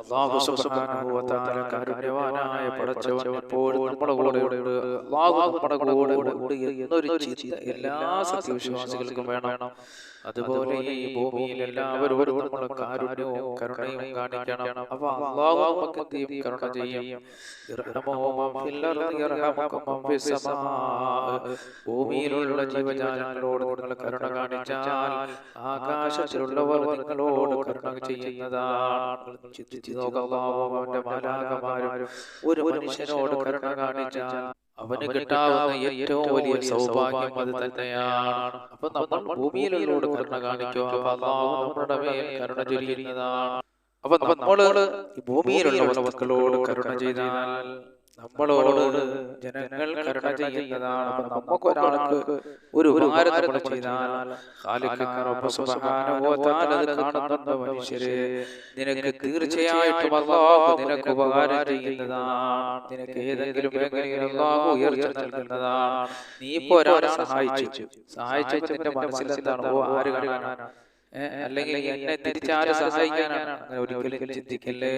അള്ളാഹു സുബ്ഹാനഹു വ തആല കാരുണ്യവാനായ പടച്ചവൻ എപ്പോഴും നമ്മുടെ കൂടെ ഉണ്ട്. അള്ളാഹു നമ്മുടെ കൂടെ ഉണ്ട് എന്നൊരു ചിന്ത എല്ലാ സത്യവിശ്വാസികൾക്കും വേണം. അതുപോലെ ഈ ഭൂമിയിൽ എല്ലാവരും നമ്മുടെ കാരുണ്യവും കരുണയും കാണിക്കണം. അപ്പൊ അള്ളാഹു നമുക്ക് എന്ത് കരുണ ചെയ്യും. ഭൂമിയിലുള്ള ജീവജാലങ്ങളോട് നിങ്ങൾ കരുണ കാണിച്ചാൽ ആകാശത്തിലുള്ളവർ നിങ്ങളോട് കരുണ ചെയ്യുന്നതാണ്. ചിന്തിച്ചു നോക്കുക അല്ലാഹു അവന്റെ മാലാകമാരും ഒരു മനുഷ്യനോട് കരുണ കാണിച്ചാൽ അവന് കിട്ടാവുന്ന ഏറ്റവും വലിയ സൗഭാഗ്യം അത് തന്നെയാണ്. അപ്പൊ നമ്മൾ ഭൂമിയിലോട് കരുണ കാണിക്കുക അപ്പൊ അള്ളാഹു നമ്മുടെ മേൽ കരുണ ചൊരിയുന്നതാണ്. അപ്പൊ നമ്മൾ ഭൂമിയിലുള്ള വസ്തുക്കളോട് കരുണ ചെയ്താൽ നമ്മളോട് ജനങ്ങൾ കരുണ ചെയ്യുന്നതാണ്. അപ്പൊ നമുക്ക് ഒരാൾക്ക് ഒരു ഉപകാരം നമ്മൾ ചെയ്താൽ കാണുന്നുണ്ട് മനുഷ്യരെ. നിനക്ക് തീർച്ചയായിട്ടും അല്ലാഹു നിനക്ക് ഉപകാരം ചെയ്യുന്നതാണ്. നിനക്ക് ഏതെങ്കിലും മേഖലയിൽ അല്ലാഹു ഉയർച്ച നൽകുന്നതാണ്. നീ ഇപ്പൊ ഒരാളെ സഹായിച്ചു. സഹായിച്ചു. നിന്റെ ഓ ആര് കാണാനാണ്? അല്ലെങ്കിൽ എന്നെ തിരിച്ചാരും സഹായിക്കാനാണ്? ഒരിക്കലും ചിന്തിക്കല്ലേ?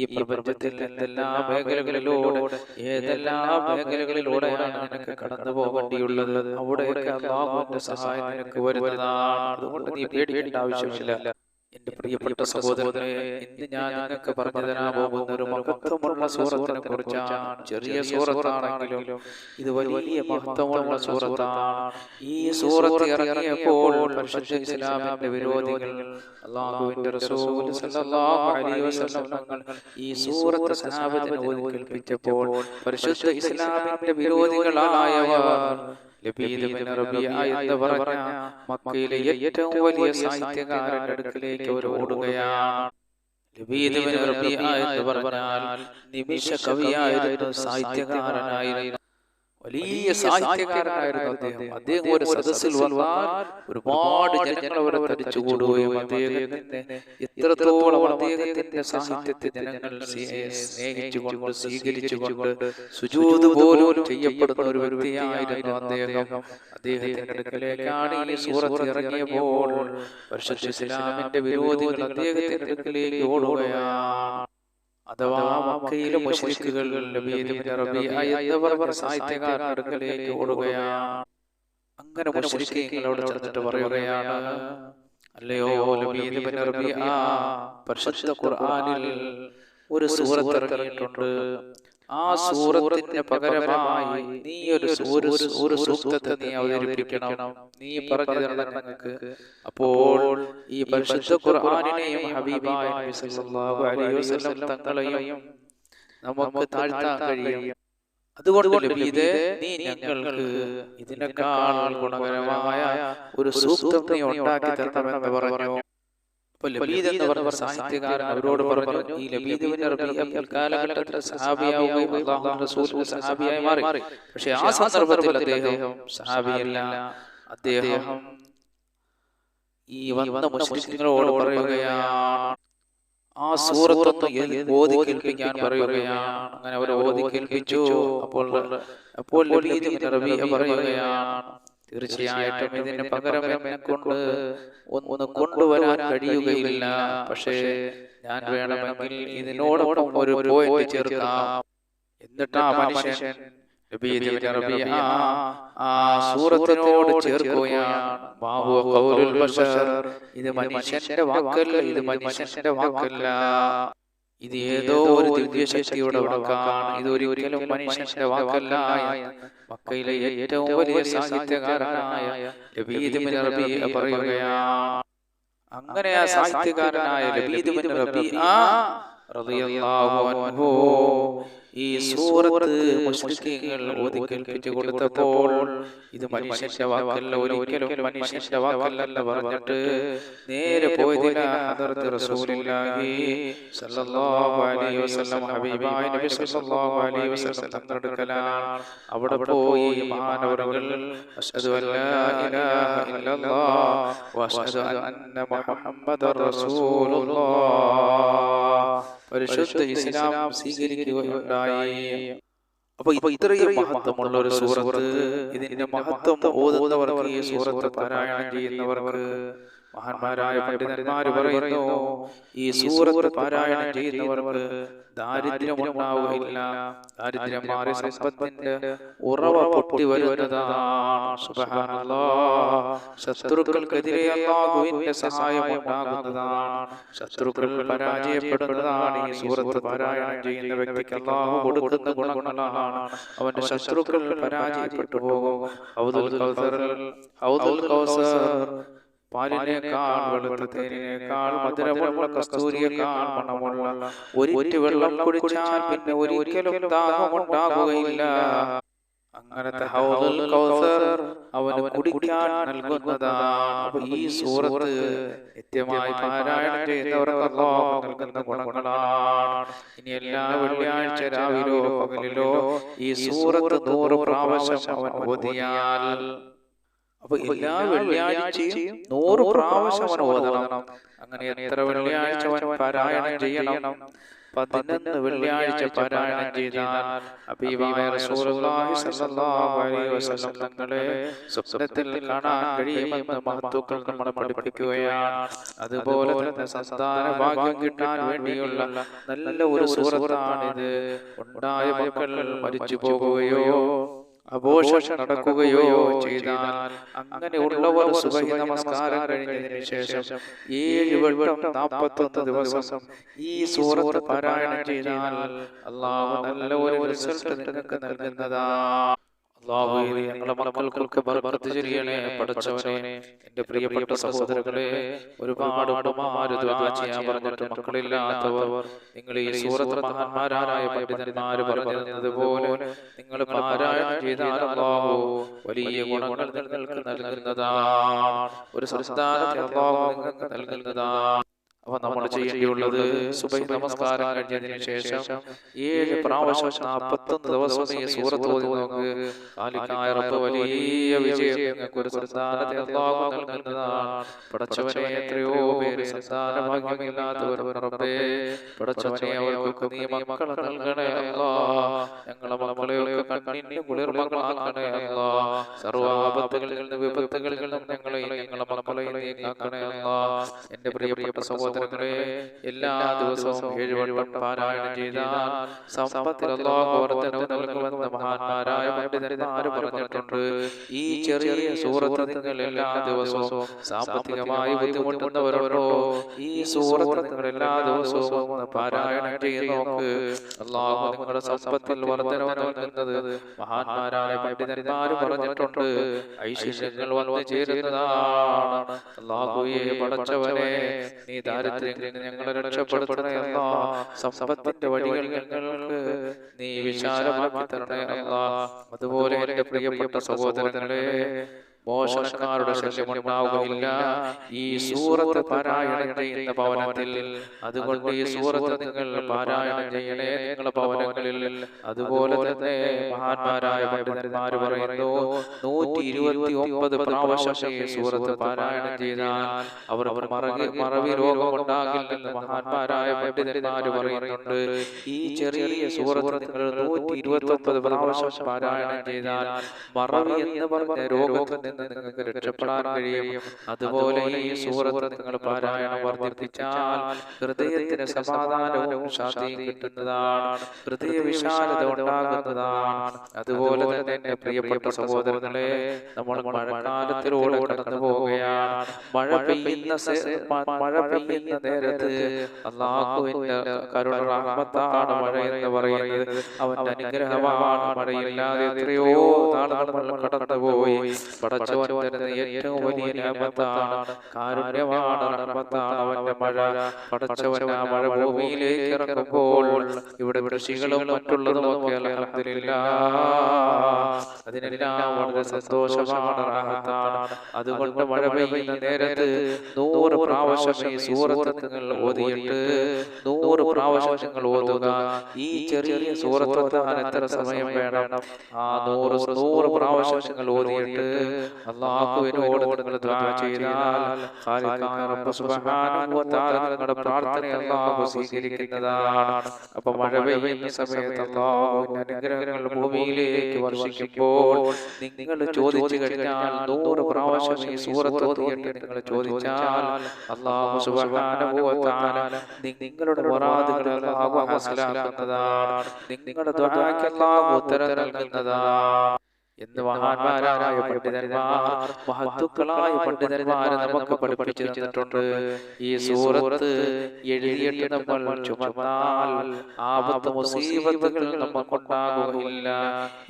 ഈ പ്രപഞ്ചത്തിൽ എന്തെല്ലാം മേഖലകളിലൂടെ ഏതെല്ലാം മേഖലകളിലൂടെയാണ് നിനക്ക് കടന്നു പോകേണ്ടിയുള്ളത്? അവിടെയൊക്കെ അള്ളാഹുവിന്റെ സഹായം നിനക്ക് വരുന്നതാണ്. അതുകൊണ്ട് നീ പേടിക്കേണ്ട ആവശ്യമില്ല. എന്റെ പ്രിയപ്പെട്ട സഹോദരനെ ഇന്ന് ഞാൻ നിങ്ങൾക്ക് പറഞ്ഞു തരാൻ പോകുന്ന ഒരു മഹത്വമുള്ള സൂറത്തിനെ കുറിച്ചാണ് ചെറിയ സൂറത്താണെങ്കിലും ഇത് വലിയ മഹത്വമുള്ള സൂറത്താണ് ഈ സൂറത്ത് ഇറങ്ങിയപ്പോൾ പരിശുദ്ധ ഇസ്ലാമിന്റെ വിരോധികൾ അള്ളാഹുവിന്റെ റസൂൽ സല്ലല്ലാഹു അലൈഹി വസല്ലം ഈ സൂറത്ത് സഹാബത്തിന് ഓതി കേൾപ്പിച്ചപ്പോൾ പരിശുദ്ധ ഇസ്ലാമിന്റെ വിരോധികളായവർ എന്ന് പറഞ്ഞ മക്കയിലെ ഏറ്റവും വലിയ സാഹിത്യകാരന്റെ അടുക്കലേക്ക് അവർ ഓടുകയാണ്. ലബീദ് ബിൻ റബീഅ എന്ന് പറഞ്ഞാൽ നിമിഷ കവിയായിരുന്നു സാഹിത്യകാരനായിരുന്നു. വലിയ സാഹിത്യകാരനായിരുന്നു അദ്ദേഹം. അദ്ദേഹം. ഒരു സദസ്സിൽ വന്നാൽ ഒരുപാട് ജനങ്ങൾ അവരെ തടിച്ചുകൂടുകയും അദ്ദേഹത്തിന്റെ എത്രത്തോളം അദ്ദേഹത്തിന്റെ സാഹിത്യത്തെ ജനങ്ങൾ സ്നേ- സ്നേഹിച്ചുകൊണ്ട് സ്വീകരിച്ചുകൊണ്ട് സുജൂത് പോലും ചെയ്യപ്പെടുന്ന ഒരു വ്യക്തിയായിരുന്നു അദ്ദേഹം. അദ്ദേഹത്തിന്റെ അടുക്കലേക്കാണ് ഈ സൂറത്ത് ഇറങ്ങിയപ്പോൾ പരിശുദ്ധ ഇസ്ലാമിന്റെ വിരോധികൾ അദ്ദേഹത്തിന്റെ അടുക്കലേക്ക് ഓടുകയാണ്. അഥവാ മക്കയിലെ മുശ്രിക്കുകൾ എന്നവർ സാഹിത്യകാരന്റെ അടുക്കലേക്ക് ഓടുകയാണ്. അങ്ങനെ മുശ്രിക്കീങ്ങളോട് ചെന്നിട്ട് പറയുകയാണ്. അല്ലയോ പരിശുദ്ധ ഖുർആനിൽ ഒരു സൂറത്ത് ഇറങ്ങിയിട്ടുണ്ട്. ആ സൂറത്തിന് പകരമായി നീ ഒരു ഒരു സൂക്തത്തെ നീ അവതരിപ്പിക്കണം. നീ പറഞ്ഞു തരണം ഞങ്ങൾക്ക് അപ്പോൾ ഈ പരിശുദ്ധ ഖുർആനിനെയും ഹബീബായ നബി സല്ലല്ലാഹു അലൈഹി വസല്ലം തങ്ങളെയും നമുക്ക് താഴ്ത്താൻ കഴിയും. അതുകൊണ്ട് ലബീദേ നീ ഞങ്ങൾക്ക് ഇതിനേക്കാൾ ഗുണകരമായ ഒരു സൂക്തം നീ ഉണ്ടാക്കി തരണമെന്ന് പറഞ്ഞു. ലബീദ് എന്ന് പറഞ്ഞ സാഹിത്യകാരൻ അവരോട് പറഞ്ഞു ഈ സഹാബിയാവുകയും അല്ലാഹു റസൂൽ സഹാബിയായി മാറി. പക്ഷെ ആ സന്ദർഭത്തിൽ അദ്ദേഹം സഹാബിയല്ല അദ്ദേഹം ഈ വന്ന മുസ്ലിങ്ങളോട് പറയുകയാണ്. ആ സൂറത്തൊന്ന് ഓതി കേൾപ്പിക്കാൻ പറയുകയാണ്. അങ്ങനെ അവർ ഓതി കേൾപ്പിച്ചു. അപ്പോൾ അപ്പോൾ പറയുകയാണ്. തീർച്ചയായിട്ടും ഇതിന് പകരം എന്നെ കൊണ്ട് ഒന്ന് കൊണ്ടുവരാൻ കഴിയുകയില്ല. പക്ഷേ ഞാൻ വേണമെങ്കിൽ ഇതിനോടൊപ്പം ഒരു പോയിന്റ് ചേർക്കാം. എന്നിട്ടാ ആ മനുഷ്യൻ സൂറത്തിനോട് ചേർക്കുകയാണ്. ഇത് മനുഷ്യന്റെ വാക്കല്ല. ഇത് മനുഷ്യന്റെ വാക്കല്ല. ഇത് ഏതോ ഒരു ദിവ്യശക്തിയുടെ വാക്കാണ്. ഇത് ഒരിക്കലും മനുഷ്യന്റെ വാക്കല്ല. മക്കയിലെ ഏറ്റവും വലിയ സാഹിത്യകാരനായ പറയുകയാണ്. അങ്ങനെ ആ സാഹിത്യകാരനായ ഈ സൂറത്ത് മുസ്ലിങ്ങൾ ഓതി കേൾപ്പിച്ചു കൊടുത്തപ്പോൾ ഇത് മനുഷ്യന്റെ വാക്കല്ല ഒരിക്കലും മനുഷ്യന്റെ വാക്കല്ല പറഞ്ഞിട്ട് നേരെ പോയതിന് റസൂലുള്ളാഹി സല്ലല്ലാഹു അലൈഹി വസല്ലം ഹബീബായ നബി സല്ലല്ലാഹു അലൈഹി വസല്ലം അവിടെ പോയി മഹാനവറുകൾ അഷ്ഹദു അൻ ലാ ഇലാഹ ഇല്ലല്ലാഹ് വഅഷ്ഹദു അന്ന മുഹമ്മദർ റസൂലുള്ളാഹ് പരിശുദ്ധ ഇസ്ലാം സ്വീകരിക്കുകയുണ്ടായി അപ്പൊ ഇപ്പൊ ഇത്രയും മഹത്വമുള്ള ഒരു സൂറത്ത് ഇതിന്റെ മഹത്വം ഓതുന്നവർക്ക് ഈ സൂറത്ത് പാരായണം ചെയ്യുന്നവർക്ക് മഹാന്മാരായ പണ്ഡിതന്മാര് പറയുന്നു ഈ സൂറത്ത് പാരായണം ചെയ്യുന്നവർക്ക് ദാരിദ്ര്യമുണ്ടാവുകയില്ല ദാരിദ്ര്യം മാറി സമ്പത്തിന്റെ ഉറവ പൊട്ടി വരുന്നതാണ്. ശത്രുക്കൾക്കെതിരെ അള്ളാഹുവിന്റെ സഹായം ഉണ്ടാകുന്നതാണ്. ശത്രുക്കൾ പരാജയപ്പെടുന്നതാണ്. ഈ സൂറത്ത് പാരായണം ചെയ്യുന്ന വ്യക്തിക്ക് അള്ളാഹു കൊടുക്കുന്ന ഗുണഗുണങ്ങളാണ് അവന്റെ ശത്രുക്കൾ പരാജയപ്പെട്ടു പോകും. ഔദുൽ കൗസർ ഔദുൽ കൗസർ പാലിനേക്കാൾ വെളുത്ത തേനിനേക്കാൾ മധുരമുള്ള കസ്തൂരിയേക്കാൾ മണമുള്ള ഒരിറ്റ് വെള്ളം കുടിച്ചാൽ പിന്നെ ഒരിക്കലും ദാഹമുണ്ടാകുകയില്ല. അങ്ങനത്തെ ഹൗദുൽ കൗസർ അവന് കുടിക്കാൻ നൽകുന്നതാണ്. ഈ സൂറത്ത് നിത്യമായി പാരായണം ചെയ്യുന്നവർക്ക് അല്ലാഹു നൽകുന്ന ഗുണങ്ങളാണ്. ഇനി എല്ലാ വെള്ളിയാഴ്ച രാവിലോ പകലിലോ ഈ സൂറത്ത് നൂറ് പ്രാവശ്യം അവൻ ഓതിയാൽ അപ്പൊ എല്ലാ വെള്ളിയാഴ്ചയും നൂറ് പ്രാവശ്യം അവൻ ഓതണം. അങ്ങനെ എത്ര വെള്ളിയാഴ്ച അവൻ പാരായണം ചെയ്യണം? പതിനൊന്ന് വെള്ളിയാഴ്ച പാരായണം ചെയ്താൽ തങ്ങളെ സ്വപ്നത്തിൽ കാണാൻ കഴിയുമെന്ന് മഹത്വക്കൾ നമ്മളെ പഠിപ്പിക്കുകയാണ്. അതുപോലെ തന്നെ സന്താന ഭാഗ്യം കിട്ടാൻ വേണ്ടിയുള്ള നല്ല ഒരു സൂറത്താണിത് ഉണ്ടായ മക്കൾ മരിച്ചു പോകുകയോ അഘോഷം നടക്കുകയോ ചെയ്താൽ അങ്ങനെയുള്ളവർ സുബഹി നമസ്കാരം കഴിഞ്ഞതിന് ശേഷം ഏഴ് വട്ടം നാൽപ്പത്തൊന്ന് ദിവസം ഈ സൂറത്ത് പാരായണം ചെയ്താൽ അള്ളാഹു നല്ല ഒരു റിസൾട്ട് നിങ്ങൾക്ക് നൽകുന്നതാണ് അള്ളാഹുവേ ഞങ്ങളുടെ മക്കൾക്കൊക്കെ ബർക്കത്ത് ചെയ്യണേ പഠിച്ചവനെ എന്റെ പ്രിയപ്പെട്ട സഹോദരങ്ങളെ ഒരുപാട് ഉമ്മമാര് ദുആ ചെയ്യാൻ പറഞ്ഞിട്ട് മക്കളില്ലാത്തവർ നിങ്ങൾ ഈ സൂറത്ത് മഹാന്മാരായ പണ്ഡിതന്മാര് പറഞ്ഞതുപോലെ നിങ്ങൾ പാരായണം ചെയ്താൽ അള്ളാഹു വലിയ ഗുണങ്ങൾ നിങ്ങൾക്ക് നൽകുന്നതാണ്. ഒരു സംസ്ഥാനത്തെ അള്ളാഹു നിങ്ങൾക്ക് നൽകുന്നതാണ്. അപ്പൊ നമ്മൾ ചെയ്യേണ്ടിയുള്ളത് സുബൈ നമസ്കാരം കഴിഞ്ഞതിന് ശേഷം ഏഴ് പ്രാവശ്യം നാൽപ്പത്തൊന്ന് ദിവസം ഈ സൂറത്ത് ഓതി നോക്ക് കാലിക്കായ റബ്ബ് വലിയ വിജയം നിങ്ങൾക്ക് ഒരു സന്താനത്തെ അള്ളാഹു നൽകുന്നതാണ് പടച്ചവനെ എത്രയോ പേര് സന്താന ഭാഗ്യമില്ലാത്തവർ റബ്ബേ പടച്ചവനെ അവർക്ക് നീ മക്കളെ നൽകണേ അല്ലാ. ഞങ്ങളെ മക്കളെയൊക്കെ കണ്ണിന്റെ കുളിർമകളാക്കണേ അല്ലാ. സർവാപത്തുകളിൽ നിന്ന് വിപത്തുകളിൽ നിന്നും ഞങ്ങളെ ഞങ്ങളെ മക്കളെ നീ കാക്കണേ അല്ലാ. എന്റെ പ്രിയപ്പെട്ട സഹോദരങ്ങളെ എല്ലാ ദിവസവും ഏഴ് വട്ടം പാരായണം ചെയ്താൽ സമ്പത്തിൽ വർദ്ധനവ് നൽകുമെന്ന് മഹാന്മാരായ പണ്ഡിതന്മാര് പറഞ്ഞിട്ടുണ്ട്. ഈ ചെറിയ സൂറത്ത് നിങ്ങൾ എല്ലാ ദിവസവും സാമ്പത്തികമായി ബുദ്ധിമുട്ടുന്നവരോടോ ഈ സൂറത്ത് നിങ്ങൾ എല്ലാ ദിവസവും ഒന്ന് പാരായണം ചെയ്ത് നോക്ക്. അള്ളാഹു നിങ്ങളുടെ സമ്പത്തിൽ വർദ്ധനവ് നൽകുന്നത് മഹാന്മാരായ പണ്ഡിതന്മാര് പറഞ്ഞിട്ടുണ്ട്. ഐശ്വര്യങ്ങൾ വന്നു ചേരുന്നതാണ്. അള്ളാഹുയെ പടച്ചവനെ നീ ദാരിദ്ര്യത്തിൽ ഞങ്ങളെ രക്ഷപ്പെടുത്തണേ അല്ലാ. സമ്പത്തിന്റെ വഴികൾ ഞങ്ങൾക്ക് നീ വിശാലമാക്കി തരണേ അല്ലാ. അതുപോലെ എന്റെ പ്രിയപ്പെട്ട സഹോദരങ്ങളെ മോശക്കാരുടെ ശല്യമുണ്ടാവുകയില്ല ഈ സൂറത്ത് പാരായണം ചെയ്യുന്ന ഭവനത്തിൽ അതുകൊണ്ട് ഈ സൂറത്ത് നിങ്ങൾ പാരായണം ചെയ്യണേ നിങ്ങളുടെ ഭവനങ്ങളിൽ അതുപോലെ തന്നെ മഹാന്മാരായ പണ്ഡിതന്മാർ പറയുന്നു നൂറ്റി ഇരുപത്തി ഒമ്പത് പ്രാവശ്യം ഈ സൂറത്ത് പാരായണം ചെയ്താൽ അവർ അവർ മറവി മറവി രോഗമുണ്ടാകില്ലെന്ന് മഹാന്മാരായ പണ്ഡിതന്മാർ പറയുന്നുണ്ട്. ഈ ചെറിയ സൂറത്ത് നിങ്ങൾ നൂറ്റി ഇരുപത്തി ഒമ്പത് പ്രാവശ്യം പാരായണം ചെയ്താൽ മറവി എന്ന് പറഞ്ഞ രോഗത്തിൽ നിന്ന് നിങ്ങൾക്ക് രക്ഷപ്പെടാൻ കഴിയും. അതുപോലെ ഈ സൂറത്ത് നിങ്ങൾ പാരായണം വർദ്ധിപ്പിച്ചാൽ ഹൃദയത്തിന് സമാധാനവും ശാന്തിയും കിട്ടുന്നതാണ്. ഹൃദയ വിശാലത ഉണ്ടാകുന്നതാണ്. അതുപോലെ തന്നെ എന്റെ പ്രിയപ്പെട്ട സഹോദരങ്ങളെ നമ്മൾ മഴക്കാലത്തിലൂടെ കടന്നു പോവുകയാണ്. മഴ പെയ്യുന്ന മഴ പെയ്യുന്ന നേരത്ത് അള്ളാഹുവിന്റെ കരുണ റഹ്മത്താണ് മഴ എന്ന് പറയുന്നത്. അവന്റെ അനുഗ്രഹമാണ് മഴയില്ലാതെ എത്രയോ നാളുകൾ നമ്മൾ കടന്നുപോയി. പടച്ചവൻ തരുന്ന ഏറ്റവും വലിയ നിയമത്താണ് കാരുണ്യമാണ് റഹ്മത്താണ് അവന്റെ മഴ. പടച്ചവൻ ആ മഴ ഭൂമിയിലേക്ക് ഇറങ്ങുമ്പോൾ ഇവിടെ കൃഷികളും മറ്റുള്ളതും ഒക്കെ അതിനെല്ലാം വളരെ സന്തോഷമാണ് റാഹത്താണ് അതുകൊണ്ട് മഴ പെയ്യുന്ന നേരത്ത് നൂറ് പ്രാവശ്യം ഈ സൂറത്ത് നിങ്ങൾ ഓതിയിട്ട് നൂറ് പ്രാവശ്യങ്ങൾ പ്രാവശ്യം നിങ്ങൾ ഓതുക. ഈ ചെറിയ സൂറത്ത് എത്ര സമയം വേണം? ആ നൂറ് നൂറ് പ്രാവശ്യം നിങ്ങൾ ഓതിയിട്ട് അള്ളാഹുവിനോട് നിങ്ങൾ ദുആ ചെയ്താൽ ഖാലിഖായ റബ്ബ് സുബ്ഹാനഹു വ തആല നിങ്ങളുടെ പ്രാർത്ഥന അള്ളാഹു സ്വീകരിക്കുന്നതാണ്. അപ്പോൾ മഴ പെയ്യുന്ന സമയത്ത് അള്ളാഹുവിന്റെ അനുഗ്രഹങ്ങൾ ഭൂമിയിലേക്ക് വർഷിക്കുമ്പോൾ നിങ്ങൾ ചോദിച്ചു കഴിഞ്ഞാൽ നൂറ് പ്രാവശ്യം ഈ സൂറത്ത് ഓതിയിട്ട് നിങ്ങൾ ചോദിച്ചാൽ അള്ളാഹു സുബ്ഹാനഹു വ തആല നിങ്ങളുടെ മുറാദുകൾ അള്ളാഹു ഹാസിലാക്കുന്നതാണ്. നിങ്ങളുടെ ദുആക്ക് അള്ളാഹു ഉത്തരം നൽകുന്നതാണ്. എന്ന് മഹാന്മാരായ പണ്ഡിതന്മാർ മഹത്തുക്കളായ പണ്ഡിതന്മാരെ നമുക്ക് പഠിപ്പിച്ചു തന്നിട്ടുണ്ട് ഈ സൂറത്ത് എഴുതിയിട്ട് നമ്മൾ ചുമന്നാൽ ആപത്ത് മുസീബത്തുകൾ നമുക്കുണ്ടാകുകയില്ല.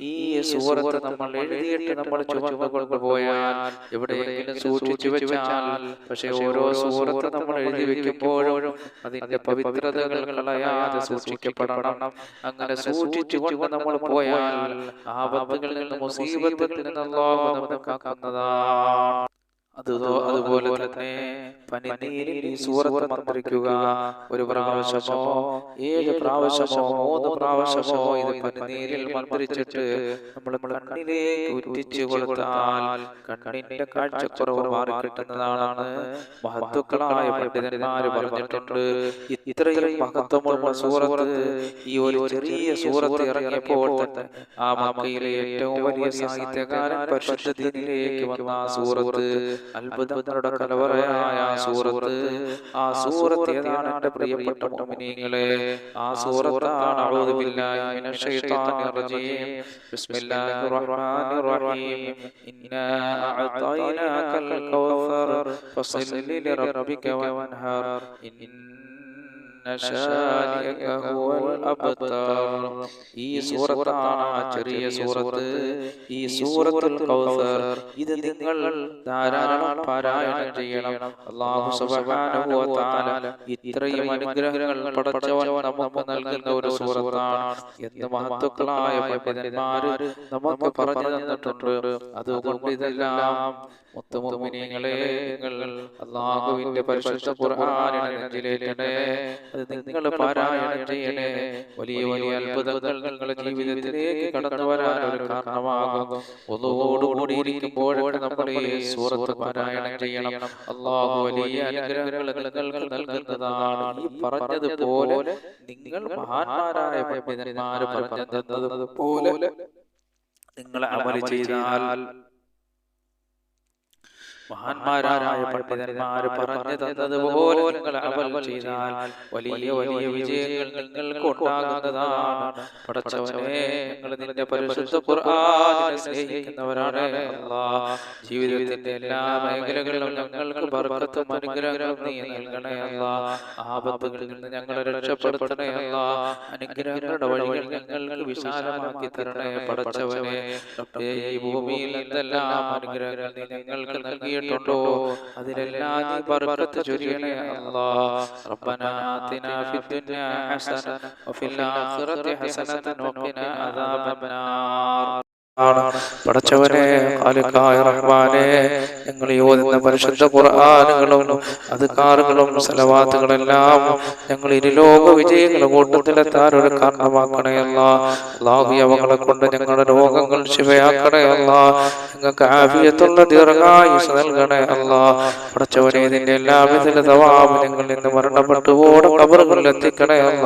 ഈ സൂറത്ത് നമ്മൾ എഴുതിയിട്ട് നമ്മൾ ചുമന്നു കൊണ്ടുപോയാൽ എവിടെയെങ്കിലും സൂക്ഷിച്ചു വെച്ചാൽ പക്ഷെ ഓരോ സൂറത്ത് നമ്മൾ എഴുതി വെക്കുമ്പോഴും അതിന്റെ പവിത്രതകൾ കളയാതെ സൂക്ഷിക്കപ്പെടണം. അങ്ങനെ സൂക്ഷിച്ചുകൊണ്ട് നമ്മൾ പോയാൽ ആപത്തുകളിൽ നിന്ന് മുസീബത്തുകളിൽ നിന്ന് അല്ലാഹു നമ്മെ കാക്കുന്നതാണ് അതുപോലെ തന്നെ പനിനീരിൽ ഈ സൂറത്ത് മന്ത്രിക്കുക ഒരു പ്രാവശ്യമോ ഏഴ് പ്രാവശ്യമോ മൂന്ന് പ്രാവശ്യമോ ഇത് പനിനീരിൽ മന്ത്രിച്ചിട്ട് നമ്മൾ കണ്ണിലേക്ക് ഉറ്റിച്ചു കൊടുത്താൽ കണ്ണിന്റെ കാഴ്ചക്കുറവ് മാറി കിട്ടുന്നതാണ്. മഹത്തുക്കളായ പണ്ഡിതന്മാർ പറഞ്ഞിട്ടുണ്ട്. ഇത്രയും മഹത്വമുള്ള സൂറത്ത് ഈ ഒരു ചെറിയ സൂറത്ത് ഇറങ്ങിയപ്പോൾ തന്നെ ആ മക്കയിലെ ഏറ്റവും വലിയ സാഹിത്യകാരൻ പരിശുദ്ധത്തിലേക്ക് വന്ന ആ സൂറത്ത് അത്ഭുതങ്ങളുടെ കലവറയായ ആ സൂറത്ത് ആ സൂറത്ത് ഏതാണ് എന്റെ പ്രിയപ്പെട്ട മുഅ്മിനീങ്ങളെ ആ സൂറത്താണ് അഊദു ബില്ലാഹി മിനശ് റജീം. ബിസ്മില്ലാഹിർ റഹ്മാനിർ റഹീം ഇന്നാ അഅതൈനാകൽ കൗസർ ഫസല്ലി ലിറബ്ബിക വൻഹർ. ഇന്ന ഈ സൂറത്താണ് ആ ചെറിയ സൂറത്ത്. ഈ സൂറത്തുൽ കൗസർ. ഇത് നിങ്ങൾ ധാരാളം പാരായണം ചെയ്യണം. അല്ലാഹു സുബ്ഹാനഹു വ തആല ഇത്രയും അനുഗ്രഹങ്ങൾ പടച്ചവൻ നമുക്ക് നൽകുന്ന ഒരു സൂറത്താണ്. എന്ന് മഹത്തുക്കളായ പണ്ഡിതന്മാർ നമുക്ക് പറഞ്ഞു തന്നിട്ടുണ്ട്. അതുകൊണ്ട് ഇതെല്ലാം മുത്തുമുമിനികളെ നിങ്ങൾ അള്ളാഹുവിന്റെ പരിശുദ്ധ ഖുർആനിനെ നെഞ്ചിലേറ്റണേ. അത് നിങ്ങൾ പാരായണം ചെയ്യണേ. വലിയ വലിയ അത്ഭുതങ്ങൾ നിങ്ങളുടെ ജീവിതത്തിലേക്ക് കടന്നു വരാൻ ഒരു കാരണമാകും. ഒന്നോടുകൂടി ഇരിക്കുമ്പോഴൊക്കെ നമ്മൾ ഈ സൂറത്ത് പാരായണം ചെയ്യണം. അള്ളാഹു വലിയ അനുഗ്രഹങ്ങൾ നിങ്ങൾക്ക് നൽകുന്നതാണ്. ഈ പറഞ്ഞതുപോലെ നിങ്ങൾ മഹാന്മാരായ പണ്ഡിതന്മാർ പറഞ്ഞു തന്നതുപോലെ നിങ്ങൾ അമൽ ചെയ്താൽ മഹാന്മാരായ പണ്ഡിതന്മാർ പറഞ്ഞു തന്നതുപോലെ നിങ്ങൾ അമൽ ചെയ്താൽ വലിയ വലിയ വിജയങ്ങൾ നിങ്ങൾക്ക് ഉണ്ടാകുന്നതാണ്. പടച്ചവനെ ഞങ്ങൾ നിന്റെ പരിശുദ്ധ ഖുർആനിനെ സ്നേഹിക്കുന്നവരാണ് ജീവിതത്തിന്റെ എല്ലാ മേഖലകളിലും ഞങ്ങൾക്ക് ബർക്കത്തും അനുഗ്രഹങ്ങളും നീ നൽകണേ അല്ലാഹ് ആപത്തുകളിൽ നിന്ന് ഞങ്ങളെ രക്ഷപ്പെടുത്തണേ അല്ലാഹ് അനുഗ്രഹങ്ങളുടെ വഴികൾ ഞങ്ങൾക്ക് വിശാലമാക്കി തരണേ പടച്ചവനെ. ഈ ഭൂമിയിൽ എന്തെല്ലാം അനുഗ്രഹങ്ങൾ നീ ഞങ്ങൾക്ക് നൽകിയിട്ടുണ്ടോ അതിലെല്ലാം നീ ബർക്കത്ത് ചൊരിയണേ അല്ലാഹ് റബ്ബന ആതിനാ ഫിദ്ദുനിയ ഹസന വഫിൽ ആഖിറതി ഹസനതൻ വഖിനാ അദാബന്നാർ. പടച്ചവനെ ഖാലിഖായ റഹ്മാനെ ഞങ്ങൾ ഓതുന്ന പരിശുദ്ധ ഖുർആനുകളും അധികാറുകളും സലവാത്തുകളെല്ലാം ഞങ്ങൾ ഇരുലോക വിജയങ്ങളുടെ കൂട്ടത്തിലെത്താൻ ഒരു കാരണമാക്കണയല്ല അള്ളാഹു അവങ്ങളെ കൊണ്ട് ഞങ്ങളുടെ രോഗങ്ങൾ ശിവയാക്കണേ അല്ല. ഞങ്ങൾക്ക് ആഫിയത്തുള്ള ദീർഘായുസ് നൽകണേ അല്ല. പടച്ചവനെ ഇതിന്റെ എല്ലാവിധ തവാബ് ഞങ്ങൾ ഇന്ന് മരണപ്പെട്ടു ഓടെ കബറുകളിൽ എത്തിക്കണേ അല്ല.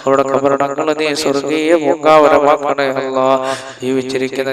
അവരുടെ കബറിടങ്ങൾ നീ സ്വർഗീയ പൂങ്കാവരമാക്കണേ അല്ല. ജീവിച്ചിരിക്കുന്ന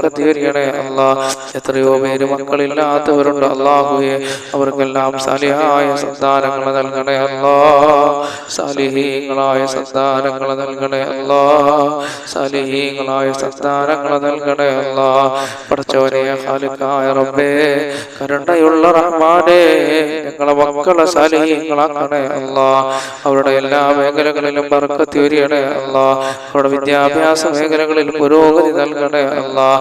വർക്കത്ത് എറിയണേ അല്ലാ എത്രയോ പേര് മക്കളില്ലാത്തവരുണ്ട്. അള്ളാഹുയെ അവർക്കെല്ലാം സലിഹായ സന്താനങ്ങൾ നൽകണേ. അല്ലാ സലിഹീങ്ങളായ സന്താനങ്ങൾ നൽകണേ. അല്ലാ സലിഹീങ്ങളായ സന്താനങ്ങൾ നൽകണേ. അല്ലാ പഠിച്ചവരെ ഖാലിഖായ റബ്ബേ കരുണയുള്ള റഹ്മാനെ ഞങ്ങളെ മക്കളെ സലിഹീങ്ങളാക്കണേ. അല്ലാ അവരുടെ എല്ലാ മേഖലകളിലും ബർക്കത്ത് വരികയാണ് അല്ലാ അവരുടെ വിദ്യാഭ്യാസ മേഖലകളിൽ പുരോഗതി നൽകണേ. അല്ലാ